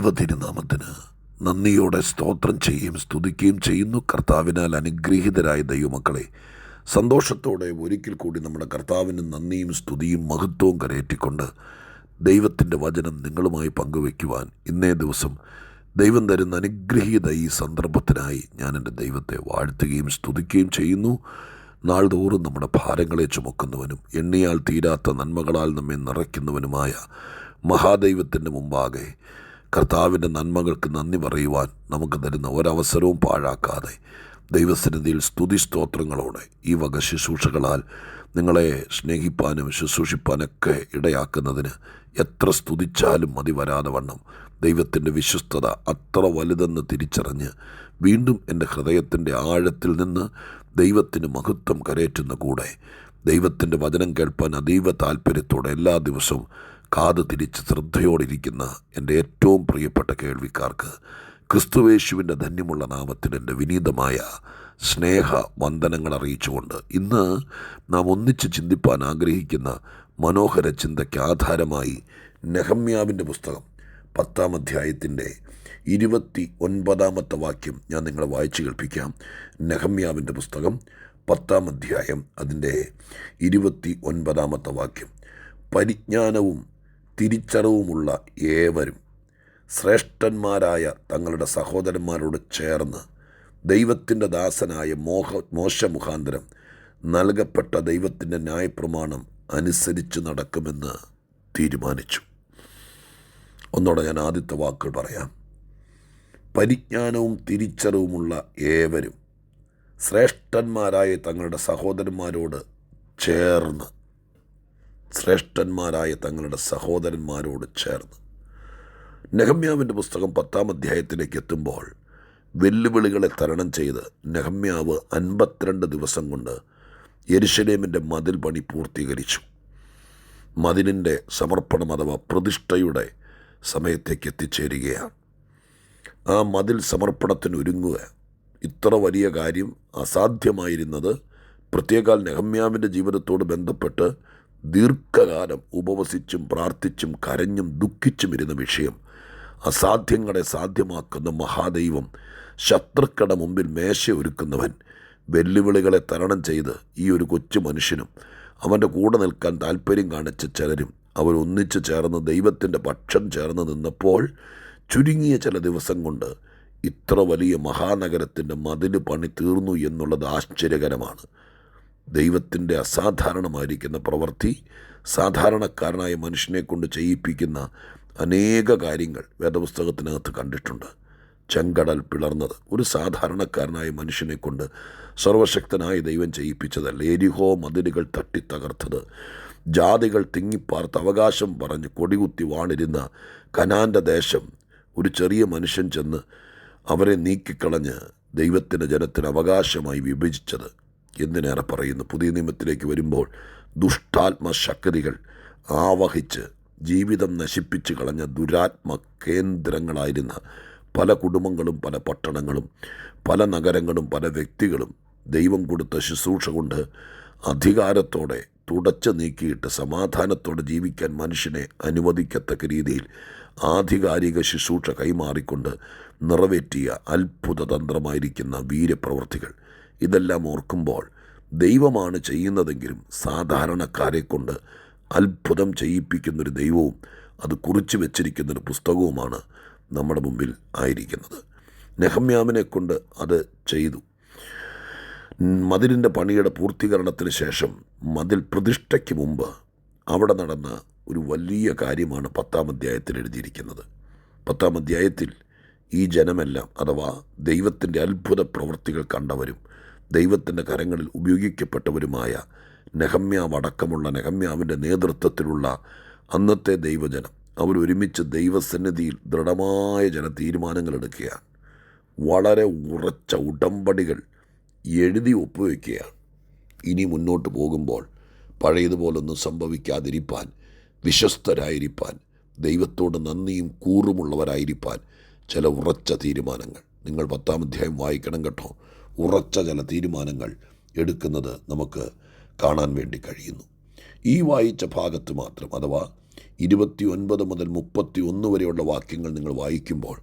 ദൈവ തിരുനാമത്തിന് നന്ദിയോടെ സ്തോത്രം ചെയ്യുകയും സ്തുതിക്കുകയും ചെയ്യുന്നു. കർത്താവിനാൽ അനുഗ്രഹീതരായ ദൈവമക്കളെ സന്തോഷത്തോടെ ഒരിക്കൽ കൂടി നമ്മുടെ കർത്താവിന് നന്ദിയും സ്തുതിയും മഹത്വവും കരയേറ്റിക്കൊണ്ട് ദൈവത്തിന്റെ വചനം നിങ്ങളുമായി പങ്കുവയ്ക്കുവാൻ ഇന്നേ ദിവസം ദൈവം തരുന്ന അനുഗ്രഹീത ഈ സന്ദർഭത്തിനായി ഞാൻ എന്റെ ദൈവത്തെ വാഴ്ത്തുകയും സ്തുതിക്കുകയും ചെയ്യുന്നു. നാൾതോറും നമ്മുടെ ഭാരങ്ങളെ ചുമക്കുന്നവനും എണ്ണിയാൽ തീരാത്ത നന്മകളാൽ നമ്മെ നിറയ്ക്കുന്നവനുമായ മഹാദൈവത്തിന്റെ മുമ്പാകെ കർത്താവിന്റെ നന്മകൾക്ക് നന്ദി പറയുവാൻ നമുക്ക് തരുന്ന ഒരവസരവും പാഴാക്കാതെ ദൈവസന്നിധിയിൽ സ്തുതി സ്തോത്രങ്ങളോടെ ഈ വക ശുശ്രൂഷകളാൽ നിങ്ങളെ സ്നേഹിപ്പാനും ശുശ്രൂഷിപ്പാനൊക്കെ ഇടയാക്കുന്നതിന് എത്ര സ്തുതിച്ചാലും മതി വരാതെ വണ്ണം ദൈവത്തിന്റെ വിശ്വസ്തത അത്ര വലുതെന്ന് തിരിച്ചറിഞ്ഞ് വീണ്ടും എന്റെ ഹൃദയത്തിന്റെ ആഴത്തിൽ നിന്ന് ദൈവത്തിന് മഹത്വം കരയറ്റുന്ന കൂടെ ദൈവത്തിന്റെ വചനം കേൾപ്പാൻ അതീവ താല്പര്യത്തോടെ എല്ലാ ദിവസവും കാത് തിരിച്ച് ശ്രദ്ധയോടിരിക്കുന്ന എന്റെ ഏറ്റവും പ്രിയപ്പെട്ട കേൾവിക്കാർക്ക് ക്രിസ്തുവേശുവിന്റെ ധന്യമുള്ള നാമത്തിൽ എന്റെ വിനീതമായ സ്നേഹ വന്ദനങ്ങൾ അറിയിച്ചുകൊണ്ട് ഇന്ന് നാം ഒന്നിച്ച് ചിന്തിപ്പാൻ ആഗ്രഹിക്കുന്ന മനോഹര ചിന്തയ്ക്ക് ആധാരമായി നെഹമ്യാവിന്റെ പുസ്തകം പത്താം അധ്യായത്തിന്റെ ഇരുപത്തി ഒൻപതാമത്തെ വാക്യം ഞാൻ നിങ്ങളെ വായിച്ചു കേൾപ്പിക്കാം. നെഹമ്യാവിന്റെ പുസ്തകം പത്താം അധ്യായം അതിന്റെ ഇരുപത്തി ഒൻപതാമത്തെ വാക്യം. പരിജ്ഞാനവും തിരിച്ചറിവുമുള്ള ഏവരും ശ്രേഷ്ഠന്മാരായ തങ്ങളുടെ സഹോദരന്മാരോട് ചേർന്ന് ദൈവത്തിന്റെ ദാസനായ മോഹ മോശ മുഖാന്തരം നൽകപ്പെട്ട ദൈവത്തിന്റെ ന്യായപ്രമാണം അനുസരിച്ച് നടക്കുമെന്ന് തീരുമാനിച്ചു. ഒന്നോടെ ഞാൻ ആദ്യത്തെ വാക്കുകൾ പറയാം. പരിജ്ഞാനവും തിരിച്ചറിവുമുള്ള ഏവരും ശ്രേഷ്ഠന്മാരായ തങ്ങളുടെ സഹോദരന്മാരോട് ചേർന്ന് ശ്രേഷ്ഠന്മാരായ തങ്ങളുടെ സഹോദരന്മാരോട് ചേർന്ന്. നെഹമ്യാവിന്റെ പുസ്തകം പത്താം അധ്യായത്തിലേക്ക് എത്തുമ്പോൾ വെല്ലുവിളികളെ തരണം ചെയ്ത് നെഹമ്യാവ് അൻപത്തിരണ്ട് ദിവസം കൊണ്ട് യെരുശലേമിന്റെ മതിൽ പണി പൂർത്തീകരിച്ചു. മതിലിന്റെ സമർപ്പണം അഥവാ പ്രതിഷ്ഠയുടെ സമയത്തേക്ക് എത്തിച്ചേരുകയാണ്. ആ മതിൽ സമർപ്പണത്തിന് ഒരുങ്ങുക ഇത്ര വലിയ കാര്യം അസാധ്യമായിരുന്നത് പ്രത്യേകാൽ നെഹമ്യാവിന്റെ ജീവിതത്തോട് ബന്ധപ്പെട്ട് ദീർഘകാലം ഉപവസിച്ചും പ്രാർത്ഥിച്ചും കരഞ്ഞും ദുഃഖിച്ചും ഇരുന്ന വിഷയം. അസാധ്യങ്ങളെ സാധ്യമാക്കുന്ന മഹാദൈവം ശത്രുക്കളുടെ മുമ്പിൽ മേശ ഒരുക്കുന്നവൻ വെല്ലുവിളികളെ തരണം ചെയ്ത് ഈ ഒരു കൊച്ചു മനുഷ്യനും അവന്റെ കൂടെ നിൽക്കാൻ താല്പര്യം കാണിച്ച ചിലരും അവൻ ഒന്നിച്ചു ചേർന്ന് ദൈവത്തിന്റെ പക്ഷം ചേർന്ന് നിന്നപ്പോൾ ചുരുങ്ങിയ ചില ദിവസം കൊണ്ട് ഇത്ര വലിയ മഹാനഗരത്തിന്റെ മതിൽ പണി തീർന്നു എന്നുള്ളത് ആശ്ചര്യകരമാണ്. ദൈവത്തിന്റെ അസാധാരണമായിരിക്കുന്ന പ്രവൃത്തി സാധാരണക്കാരനായ മനുഷ്യനെ കൊണ്ട് ചെയ്യിപ്പിക്കുന്ന അനേക കാര്യങ്ങൾ വേദപുസ്തകത്തിനകത്ത് കണ്ടിട്ടുണ്ട്. ചെങ്കടൽ പിളർന്നത്. ഒരു സാധാരണക്കാരനായ മനുഷ്യനെ കൊണ്ട് സർവശക്തനായ ദൈവം ചെയ്യിപ്പിച്ചതല്ല. എരിഹോ മതിലുകൾ തട്ടി തകർത്തത്. ജാതികൾ തിങ്ങിപ്പാർത്ത് അവകാശം പറഞ്ഞ് കൊടികുത്തി വാണിരുന്ന കനാന്റെ ദേശം ഒരു ചെറിയ മനുഷ്യൻ ചെന്ന് അവരെ നീക്കിക്കളഞ്ഞ് ദൈവത്തിന്റെ ജനത്തിന് അവകാശമായി വിഭജിച്ചത്. എന്തിനേറെ പറയുന്നു? പുതിയ നിയമത്തിലേക്ക് വരുമ്പോൾ ദുഷ്ടാത്മശക്തികൾ ആവഹിച്ച് ജീവിതം നശിപ്പിച്ചു കളഞ്ഞ ദുരാത്മ കേന്ദ്രങ്ങളായിരുന്ന പല കുടുംബങ്ങളും പല പട്ടണങ്ങളും പല നഗരങ്ങളും പല വ്യക്തികളും ദൈവം കൊടുത്ത ശുശ്രൂഷ കൊണ്ട് അധികാരത്തോടെ തുടച്ചു നീക്കിയിട്ട് സമാധാനത്തോടെ ജീവിക്കാൻ മനുഷ്യനെ അനുവദിക്കത്തക്ക രീതിയിൽ ആധികാരിക ശുശ്രൂഷ കൈമാറിക്കൊണ്ട് നിറവേറ്റിയ അത്ഭുത തന്ത്രമായിരിക്കുന്ന വീരപ്രവർത്തികൾ. ഇതെല്ലാം ഓർക്കുമ്പോൾ ദൈവമാണ് ചെയ്യുന്നതെങ്കിലും സാധാരണക്കാരെ കൊണ്ട് അത്ഭുതം ചെയ്യിപ്പിക്കുന്നൊരു ദൈവവും അത് കുറിച്ചു വെച്ചിരിക്കുന്നൊരു പുസ്തകവുമാണ് നമ്മുടെ മുമ്പിൽ ആയിരിക്കുന്നത്. നെഹമ്യാമിനെ കൊണ്ട് അത് ചെയ്തു. മതിലിന്റെ പണിയുടെ പൂർത്തീകരണത്തിന് ശേഷം മതിൽ പ്രതിഷ്ഠയ്ക്ക് മുമ്പ് അവിടെ നടന്ന ഒരു വലിയ കാര്യമാണ് പത്താം അധ്യായത്തിൽ എഴുതിയിരിക്കുന്നത്. പത്താം അധ്യായത്തിൽ ഈ ജനമെല്ലാം അഥവാ ദൈവത്തിന്റെ അത്ഭുത പ്രവൃത്തികൾ കണ്ടവരും ദൈവത്തിന്റെ കരങ്ങളിൽ ഉപയോഗിക്കപ്പെട്ടവരുമായ നെഹമ്യാവ് അടക്കമുള്ള നെഹമ്യാവിന്റെ നേതൃത്വത്തിലുള്ള അന്നത്തെ ദൈവജനം. അവരൊരുമിച്ച് ദൈവസന്നിധിയിൽ ദൃഢമായ ചില തീരുമാനങ്ങൾ എടുക്കുകയാണ്. വളരെ ഉറച്ച ഉടമ്പടികൾ എഴുതി ഒപ്പുവെക്കുകയാണ്. ഇനി മുന്നോട്ട് പോകുമ്പോൾ പഴയതുപോലൊന്നും സംഭവിക്കാതിരിപ്പാൻ വിശ്വസ്തരായിരിക്കാൻ ദൈവത്തോട് നന്ദിയും കൂറുമുള്ളവരായിരിക്കാൻ ചില ഉറച്ച തീരുമാനങ്ങൾ. നിങ്ങൾ പത്താം അധ്യായം വായിക്കണം കേട്ടോ. ഉറച്ച ചില തീരുമാനങ്ങൾ എടുക്കുന്നത് നമുക്ക് കാണാൻ വേണ്ടി കഴിയുന്നു. ഈ വായിച്ച ഭാഗത്ത് മാത്രം അഥവാ ഇരുപത്തി ഒൻപത് മുതൽ മുപ്പത്തി ഒന്ന് വരെയുള്ള വാക്യങ്ങൾ നിങ്ങൾ വായിക്കുമ്പോൾ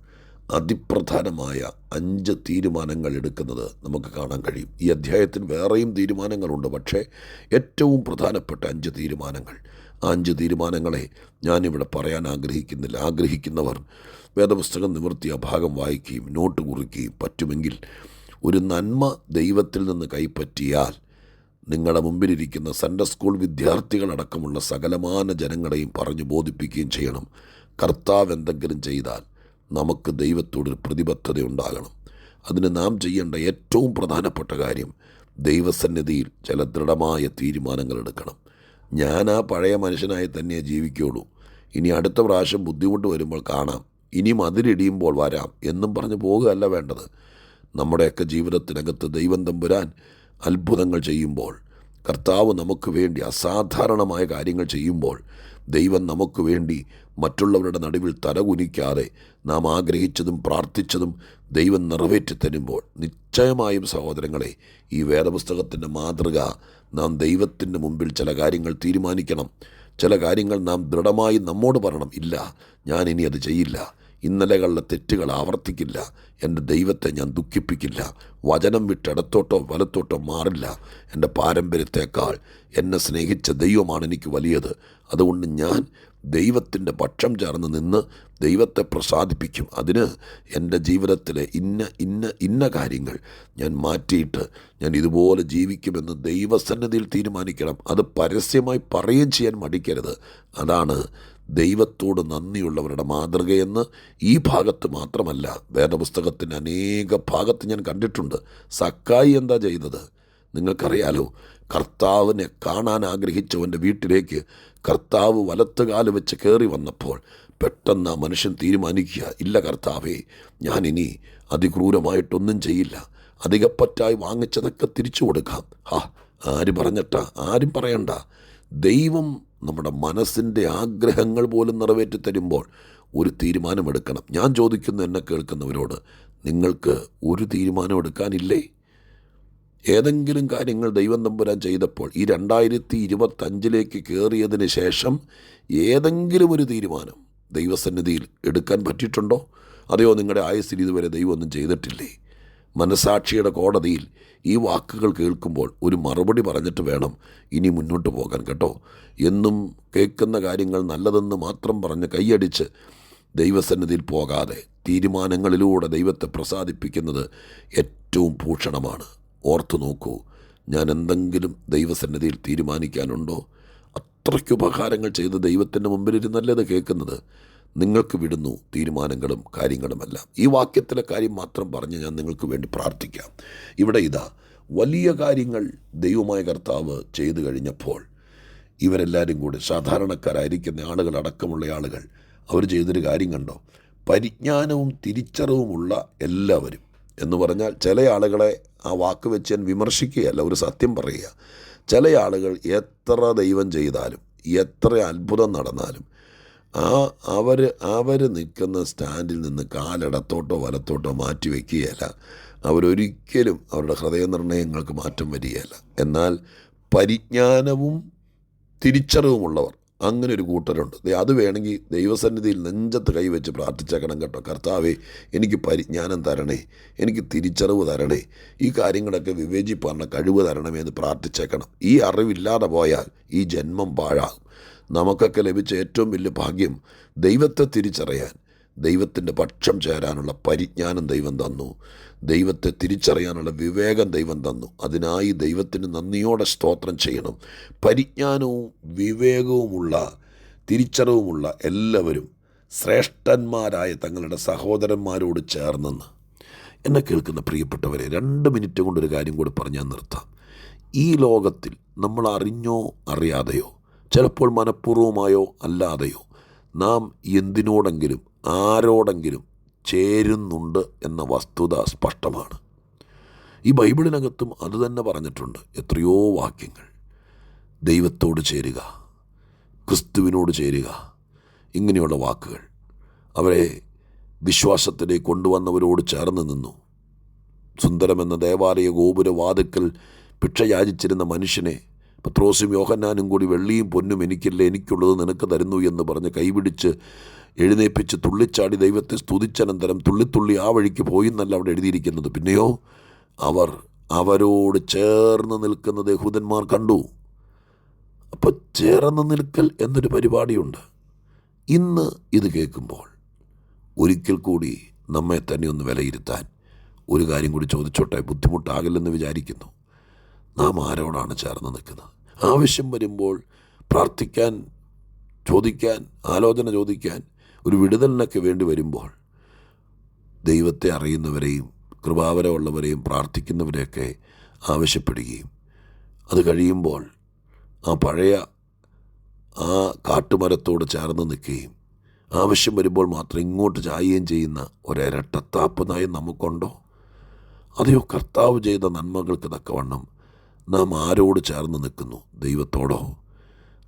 അതിപ്രധാനമായ അഞ്ച് തീരുമാനങ്ങൾ എടുക്കുന്നത് നമുക്ക് കാണാൻ കഴിയും. ഈ അധ്യായത്തിൽ വേറെയും തീരുമാനങ്ങളുണ്ട്. പക്ഷേ ഏറ്റവും പ്രധാനപ്പെട്ട അഞ്ച് തീരുമാനങ്ങൾ. ആ അഞ്ച് തീരുമാനങ്ങളെ ഞാനിവിടെ പറയാൻ ആഗ്രഹിക്കുന്നില്ല. ആഗ്രഹിക്കുന്നവർ വേദപുസ്തകം നിവർത്തിയ ഭാഗം വായിക്കുകയും നോട്ട് കുറിക്കുകയും പറ്റുമെങ്കിൽ ഒരു നന്മ ദൈവത്തിൽ നിന്ന് കൈപ്പറ്റിയാൽ നിങ്ങളുടെ മുമ്പിലിരിക്കുന്ന സൺഡേ സ്കൂൾ വിദ്യാർത്ഥികളടക്കമുള്ള സകലമാന ജനങ്ങളെയും പറഞ്ഞു ബോധിപ്പിക്കുകയും ചെയ്യണം. കർത്താവ് എന്തെങ്കിലും ചെയ്താൽ നമുക്ക് ദൈവത്തോടൊരു പ്രതിബദ്ധത ഉണ്ടാകണം. അതിന് നാം ചെയ്യേണ്ട ഏറ്റവും പ്രധാനപ്പെട്ട കാര്യം ദൈവസന്നിധിയിൽ ചില ദൃഢമായ തീരുമാനങ്ങൾ എടുക്കണം. ഞാൻ ആ പഴയ മനുഷ്യനായി തന്നെ ജീവിക്കുകയുള്ളൂ. ഇനി അടുത്ത പ്രാവശ്യം ബുദ്ധിമുട്ട് വരുമ്പോൾ കാണാം. ഇനിയും അതിരിടിയുമ്പോൾ വരാം എന്നും പറഞ്ഞ് പോകുകയല്ല വേണ്ടത്. നമ്മുടെയൊക്കെ ജീവിതത്തിനകത്ത് ദൈവം തമ്പുരാൻ അത്ഭുതങ്ങൾ ചെയ്യുമ്പോൾ കർത്താവ് നമുക്ക് വേണ്ടി അസാധാരണമായ കാര്യങ്ങൾ ചെയ്യുമ്പോൾ ദൈവം നമുക്ക് വേണ്ടി മറ്റുള്ളവരുടെ നടുവിൽ തലകുനിക്കാതെ നാം ആഗ്രഹിച്ചതും പ്രാർത്ഥിച്ചതും ദൈവം നിറവേറ്റി തരുമ്പോൾ നിശ്ചയമായും സഹോദരങ്ങളെ ഈ വേദപുസ്തകത്തിന്റെ മാതൃക നാം ദൈവത്തിന്റെ മുമ്പിൽ ചില കാര്യങ്ങൾ തീരുമാനിക്കണം. ചില കാര്യങ്ങൾ നാം ദൃഢമായി നമ്മോട് പറയണം. ഇല്ല ഞാൻ ഇനി അത് ചെയ്യില്ല. ഇന്നലെകളിലെ തെറ്റുകൾ ആവർത്തിക്കില്ല. എന്റെ ദൈവത്തെ ഞാൻ ദുഃഖിപ്പിക്കില്ല. വചനം വിട്ട് ഇടത്തോട്ടോ വലത്തോട്ടോ മാറില്ല. എന്റെ പാരമ്പര്യത്തേക്കാൾ എന്നെ സ്നേഹിച്ച ദൈവമാണ് എനിക്ക് വലിയത്. അതുകൊണ്ട് ഞാൻ ദൈവത്തിന്റെ പക്ഷം ചേർന്ന് നിന്ന് ദൈവത്തെ പ്രസാദിപ്പിക്കും. അതിന് എന്റെ ജീവിതത്തിലെ ഇന്ന ഇന്ന ഇന്ന കാര്യങ്ങൾ ഞാൻ മാറ്റിയിട്ട് ഞാൻ ഇതുപോലെ ജീവിക്കുമെന്ന് ദൈവസന്നദ്ധിയിൽ തീരുമാനിക്കണം. അത് പരസ്യമായി പറയുകയും ചെയ്യാൻ മടിക്കരുത്. അതാണ് ദൈവത്തോട് നന്ദിയുള്ളവരുടെ മാതൃകയെന്ന് ഈ ഭാഗത്ത് മാത്രമല്ല വേദപുസ്തകത്തിന്റെ അനേക ഭാഗത്ത് ഞാൻ കണ്ടിട്ടുണ്ട്. സക്കായി എന്താ ചെയ്തത്? നിങ്ങൾക്കറിയാലോ കർത്താവിനെ കാണാൻ ആഗ്രഹിച്ചവന്റെ വീട്ടിലേക്ക് കർത്താവ് വലത്തുകാൽ വെച്ച് കയറി വന്നപ്പോൾ പെട്ടെന്ന് ആ മനുഷ്യൻ തീരുമാനിക്കുക ഇല്ല കർത്താവേ ഞാനിനി അതിക്രൂരമായിട്ടൊന്നും ചെയ്യില്ല. അധികപ്പറ്റായി വാങ്ങിച്ചതൊക്കെ തിരിച്ചു കൊടുക്കാം. ആ ആര് പറഞ്ഞിട്ടാ? ആരും പറയണ്ട. ദൈവം നമ്മുടെ മനസ്സിന്റെ ആഗ്രഹങ്ങൾ പോലും നിറവേറ്റി തരുമ്പോൾ ഒരു തീരുമാനമെടുക്കണം. ഞാൻ ചോദിക്കുന്നു എന്നെ കേൾക്കുന്നവരോട് നിങ്ങൾക്ക് ഒരു തീരുമാനമെടുക്കാനില്ലേ ഏതെങ്കിലും കാര്യങ്ങൾ ദൈവം തമ്പുരാൻ ചെയ്തപ്പോൾ ഈ രണ്ടായിരത്തി ഇരുപത്തഞ്ചിലേക്ക് കയറിയതിന് ശേഷം ഏതെങ്കിലും ഒരു തീരുമാനം ദൈവസന്നിധിയിൽ എടുക്കാൻ പറ്റിയിട്ടുണ്ടോ? അതെയോ നിങ്ങളുടെ ആയുസ്സിൽ ഇതുവരെ ദൈവമൊന്നും ചെയ്തിട്ടില്ലേ? മനസാക്ഷിയുടെ കോടതിയിൽ ഈ വാക്കുകൾ കേൾക്കുമ്പോൾ ഒരു മറുപടി പറഞ്ഞിട്ട് വേണം ഇനി മുന്നോട്ട് പോകാൻ കേട്ടോ? എന്നും കേൾക്കുന്ന കാര്യങ്ങൾ നല്ലതെന്ന് മാത്രം പറഞ്ഞ് കൈയടിച്ച് ദൈവസന്നിധിയിൽ പോകാതെ തീരുമാനങ്ങളിലൂടെ ദൈവത്തെ പ്രസാദിപ്പിക്കുന്നത് ഏറ്റവും ഭൂഷണമാണ്. ഓർത്തു നോക്കൂ ഞാൻ എന്തെങ്കിലും ദൈവസന്നിധിയിൽ തീരുമാനിക്കാനുണ്ടോ? അത്രയ്ക്ക് ഉപകാരങ്ങൾ ചെയ്ത് ദൈവത്തിന്റെ മുമ്പിലിരുന്നല്ലേ അത് കേൾക്കുന്നത്? നിങ്ങൾക്ക് വിടുന്നു തീരുമാനങ്ങളും കാര്യങ്ങളുമെല്ലാം. ഈ വാക്യത്തിലെ കാര്യം മാത്രം പറഞ്ഞ് ഞാൻ നിങ്ങൾക്ക് വേണ്ടി പ്രാർത്ഥിക്കാം. ഇവിടെ ഇതാ വലിയ കാര്യങ്ങൾ ദൈവമായ കർത്താവ് ചെയ്തു കഴിഞ്ഞപ്പോൾ ഇവരെല്ലാവരും കൂടി സാധാരണക്കാരായിരിക്കുന്ന ആളുകൾ അടക്കമുള്ള ആളുകൾ അവർ ചെയ്തൊരു കാര്യം കണ്ടോ? പരിജ്ഞാനവും തിരിച്ചറിവുമുള്ള എല്ലാവരും. എന്ന് പറഞ്ഞാൽ ചില ആളുകളെ ആ വാക്ക് വെച്ച് ഞാൻ വിമർശിക്കുകയല്ല ഒരു സത്യം പറയുക. ചില ആളുകൾ എത്ര ദൈവം ചെയ്താലും എത്ര അത്ഭുതം നടന്നാലും ആ അവർ അവർ നിൽക്കുന്ന സ്റ്റാൻഡിൽ നിന്ന് കാലിടത്തോട്ടോ വലത്തോട്ടോ മാറ്റി വയ്ക്കുകയല്ല അവരൊരിക്കലും അവരുടെ ഹൃദയനിർണയങ്ങൾക്ക് മാറ്റം വരികയല്ല. എന്നാൽ പരിജ്ഞാനവും തിരിച്ചറിവുമുള്ളവർ അങ്ങനെ ഒരു കൂട്ടരുണ്ട് അത് വേണമെങ്കിൽ ദൈവസന്നിധിയിൽ നെഞ്ചത്ത് കൈവച്ച് പ്രാർത്ഥിച്ചേക്കണം കേട്ടോ. കർത്താവേ എനിക്ക് പരിജ്ഞാനം തരണേ എനിക്ക് തിരിച്ചറിവ് തരണേ ഈ കാര്യങ്ങളൊക്കെ വിവേചിപ്പാറിന് കഴിവ് തരണമേ എന്ന് പ്രാർത്ഥിച്ചേക്കണം. ഈ അറിവില്ലാതെ പോയാൽ ഈ ജന്മം പാഴാകും. നമുക്കൊക്കെ ലഭിച്ച ഏറ്റവും വലിയ ഭാഗ്യം ദൈവത്തെ തിരിച്ചറിയാൻ ദൈവത്തിന്റെ പക്ഷം ചേരാനുള്ള പരിജ്ഞാനം ദൈവം തന്നു. ദൈവത്തെ തിരിച്ചറിയാനുള്ള വിവേകം ദൈവം തന്നു. അതിനായി ദൈവത്തിന് നന്ദിയോടെ സ്തോത്രം ചെയ്യണം. പരിജ്ഞാനവും വിവേകവുമുള്ള തിരിച്ചറിവുമുള്ള എല്ലാവരും ശ്രേഷ്ഠന്മാരായ തങ്ങളുടെ സഹോദരന്മാരോട് ചേർന്നെന്ന് എന്നെ കേൾക്കുന്ന പ്രിയപ്പെട്ടവരെ രണ്ട് മിനിറ്റ് കൊണ്ടൊരു കാര്യം കൂടി പറഞ്ഞാൽ നിർത്താം. ഈ ലോകത്തിൽ നമ്മൾ അറിഞ്ഞോ അറിയാതെയോ ചിലപ്പോൾ മനഃപൂർവമായോ അല്ലാതെയോ നാം എന്തിനോടെങ്കിലും ആരോടെങ്കിലും ചേരുന്നുണ്ട് എന്ന വസ്തുത സ്പഷ്ടമാണ്. ഈ ബൈബിളിനകത്തും അതുതന്നെ പറഞ്ഞിട്ടുണ്ട്. എത്രയോ വാക്യങ്ങൾ. ദൈവത്തോട് ചേരുക. ക്രിസ്തുവിനോട് ചേരുക. ഇങ്ങനെയുള്ള വാക്കുകൾ. അവരെ വിശ്വാസത്തിലേക്ക് കൊണ്ടുവന്നവരോട് ചേർന്ന് നിന്നു. സുന്ദരമെന്ന ദേവാലയ ഗോപുര വാതുക്കൽ ഭിക്ഷ യാചിച്ചിരുന്ന മനുഷ്യനെ പത്രോസും യോഹന്നാനും കൂടി വെള്ളിയും പൊന്നും എനിക്കില്ല എനിക്കുള്ളത് നിനക്ക് തരുന്നു എന്ന് പറഞ്ഞ് കൈപിടിച്ച് എഴുന്നേപ്പിച്ച് തുള്ളിച്ചാടി ദൈവത്തെ സ്തുതിച്ചനന്തരം തുള്ളിത്തുള്ളി ആ വഴിക്ക് പോയി എന്നല്ല അവിടെ എഴുതിയിരിക്കുന്നത്. പിന്നെയോ? അവർ അവരോട് ചേർന്ന് നിൽക്കുന്ന യഹൂദന്മാർ കണ്ടു. അപ്പോൾ ചേർന്ന് നിൽക്കൽ എന്നൊരു പരിപാടിയുണ്ട്. ഇന്ന് ഇത് കേൾക്കുമ്പോൾ ഒരിക്കൽ കൂടി നമ്മെ തന്നെ ഒന്ന് വിലയിരുത്താൻ ഒരു കാര്യം കൂടി ചോദിച്ചോട്ടെ? ബുദ്ധിമുട്ടാകില്ലെന്ന് വിചാരിക്കുന്നു. നാം ആരോടാണ് ചേർന്ന് നിൽക്കുന്നത്? ആവശ്യം വരുമ്പോൾ പ്രാർത്ഥിക്കാൻ ചോദിക്കാൻ ആലോചന ചോദിക്കാൻ ഒരു വിടുതലിനൊക്കെ വേണ്ടി വരുമ്പോൾ ദൈവത്തെ അറിയുന്നവരെയും കൃപാവരമുള്ളവരെയും പ്രാർത്ഥിക്കുന്നവരെയൊക്കെ ആവശ്യപ്പെടുകയും അത് കഴിയുമ്പോൾ ആ പഴയ ആ കാട്ടുമരത്തോട് ചേർന്ന് നിൽക്കുകയും ആവശ്യം വരുമ്പോൾ മാത്രം ഇങ്ങോട്ട് ചായുകയും ചെയ്യുന്ന ഒരരട്ടത്താപ്പ് നയം നമുക്കുണ്ടോ? അതെയോ കർത്താവ് ചെയ്ത നന്മകൾക്ക് തക്കവണ്ണം നാം ആരോട് ചേർന്ന് നിൽക്കുന്നു? ദൈവത്തോടോ?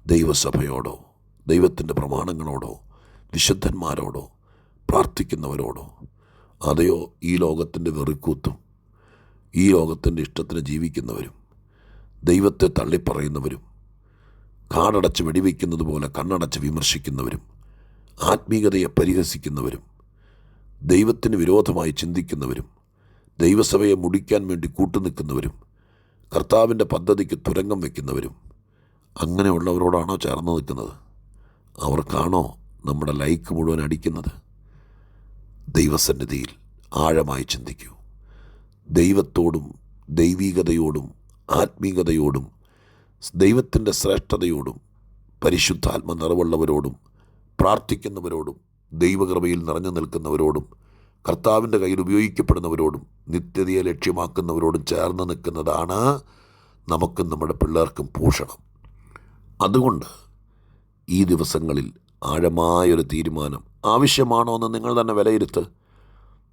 ദൈവസഭയോടോ? ദൈവത്തിന്റെ പ്രമാണങ്ങളോടോ? വിശുദ്ധന്മാരോടോ? പ്രാർത്ഥിക്കുന്നവരോടോ? അതെയോ ഈ ലോകത്തിന്റെ വെറിക്കൂത്തും? ഈ ലോകത്തിന്റെ ഇഷ്ടത്തിന് ജീവിക്കുന്നവരും? ദൈവത്തെ തള്ളിപ്പറയുന്നവരും? കാടടച്ച് വെടിവെക്കുന്നത് പോലെ കണ്ണടച്ച് വിമർശിക്കുന്നവരും? ആത്മീയതയെ പരിഹസിക്കുന്നവരും? ദൈവത്തിന് വിരോധമായി ചിന്തിക്കുന്നവരും? ദൈവസഭയെ മുടിക്കാൻ വേണ്ടി കൂട്ടുനിൽക്കുന്നവരും? കർത്താവിന്റെ പദ്ധതിക്ക് തുരങ്കം വയ്ക്കുന്നവരും അങ്ങനെയുള്ളവരോടാണോ ചേർന്ന് നിൽക്കുന്നത്? അവർക്കാണോ നമ്മുടെ ലൈക്ക് മുഴുവൻ അടിക്കുന്നത്? ദൈവസന്നിധിയിൽ ആഴമായി ചിന്തിക്കൂ. ദൈവത്തോടും ദൈവീകതയോടും ആത്മീകതയോടും ദൈവത്തിന്റെ ശ്രേഷ്ഠതയോടും പരിശുദ്ധാത്മ നിറവുള്ളവരോടും പ്രാർത്ഥിക്കുന്നവരോടും ദൈവകൃപയിൽ നിറഞ്ഞു നിൽക്കുന്നവരോടും കർത്താവിന്റെ കയ്യിൽ ഉപയോഗിക്കപ്പെടുന്നവരോടും നിത്യതയെ ലക്ഷ്യമാക്കുന്നവരോടും ചേർന്ന് നിൽക്കുന്നതാണ് നമുക്കും നമ്മുടെ പിള്ളേർക്കും പോഷണം. അതുകൊണ്ട് ഈ ദിവസങ്ങളിൽ ആഴമായൊരു തീരുമാനം ആവശ്യമാണോ എന്ന് നിങ്ങൾ തന്നെ വിലയിരുത്ത്.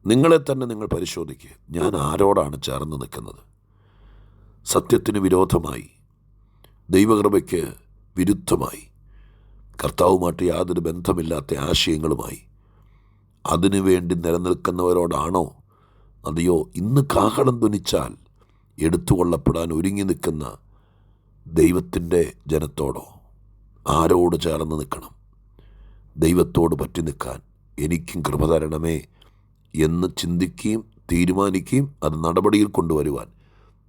നിങ്ങളെ തന്നെ നിങ്ങൾ പരിശോധിക്കുക ഞാൻ ആരോടാണ് ചേർന്ന് നിൽക്കുന്നത്? സത്യത്തിന് വിരോധമായി ദൈവകൃപയ്ക്ക് വിരുദ്ധമായി കർത്താവുമായിട്ട് യാതൊരു ബന്ധമില്ലാത്ത ആശയങ്ങളുമായി അതിനുവേണ്ടി നിലനിൽക്കുന്നവരോടാണോ? അതെയോ ഇന്ന് കാഹളം ധ്വനിച്ചാൽ എടുത്തുകൊള്ളപ്പെടാൻ ഒരുങ്ങി നിൽക്കുന്ന ദൈവത്തിന്റെ ജനത്തോടോ? ആരോട് ചേർന്ന് നിൽക്കണം? ദൈവത്തോട് പറ്റി നിൽക്കാൻ എനിക്കും കൃപ തരണമേ എന്ന് ചിന്തിക്കുകയും തീരുമാനിക്കുകയും അത് നടപടിയിൽ കൊണ്ടുവരുവാൻ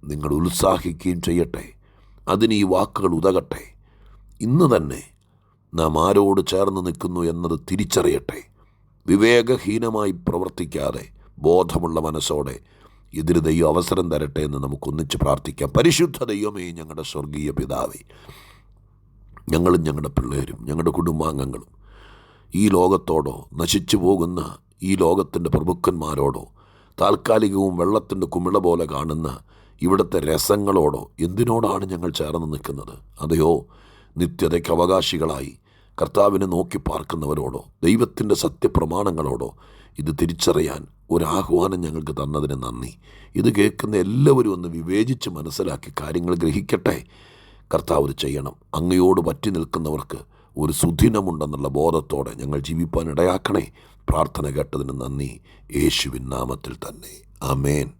നിങ്ങൾ ഉത്സാഹിക്കുകയും ചെയ്യട്ടെ. അതിന് ഈ വാക്കുകൾ ഉതകട്ടെ. ഇന്ന് തന്നെ നാം ആരോട് ചേർന്ന് നിൽക്കുന്നു എന്നത് തിരിച്ചറിയട്ടെ. വിവേകഹീനമായി പ്രവർത്തിക്കാതെ ബോധമുള്ള മനസ്സോടെ ഇതിന് ദൈവം അവസരം തരട്ടെ എന്ന് നമുക്കൊന്നിച്ച് പ്രാർത്ഥിക്കാം. പരിശുദ്ധ ദൈവമേ ഞങ്ങളുടെ സ്വർഗീയ പിതാവേ ഞങ്ങളും ഞങ്ങളുടെ പിള്ളേരും ഞങ്ങളുടെ കുടുംബാംഗങ്ങളും ഈ ലോകത്തോടോ നശിച്ചു പോകുന്ന ഈ ലോകത്തിന്റെ പ്രഭുക്കന്മാരോടോ താൽക്കാലികവും വെള്ളത്തിന്റെ കുമിള പോലെ കാണുന്ന ഇവിടുത്തെ രസങ്ങളോടോ എന്തിനോടാണ് ഞങ്ങൾ ചേർന്ന് നിൽക്കുന്നത്? അതെയോ നിത്യതയ്ക്ക് അവകാശികളായി കർത്താവിനെ നോക്കി പാർക്കുന്നവരോടോ ദൈവത്തിന്റെ സത്യപ്രമാണങ്ങളോടോ ഇത് തിരിച്ചറിയാൻ ഒരാഹ്വാനം ഞങ്ങൾക്ക് തന്നതിന് നന്ദി. ഇത് കേൾക്കുന്ന എല്ലാവരും ഒന്ന് വിവേചിച്ച് മനസ്സിലാക്കി കാര്യങ്ങൾ ഗ്രഹിക്കട്ടെ. കർത്താവ് ചെയ്യണം. അങ്ങയോട് പറ്റി നിൽക്കുന്നവർക്ക് ഒരു സുദിനമുണ്ടെന്നുള്ള ബോധത്തോടെ ഞങ്ങൾ ജീവിപ്പാൻ ഇടയാക്കണേ പ്രാർത്ഥന കേട്ടതിന് നന്ദി. യേശുവിൻ നാമത്തിൽ തന്നെ. ആമേൻ.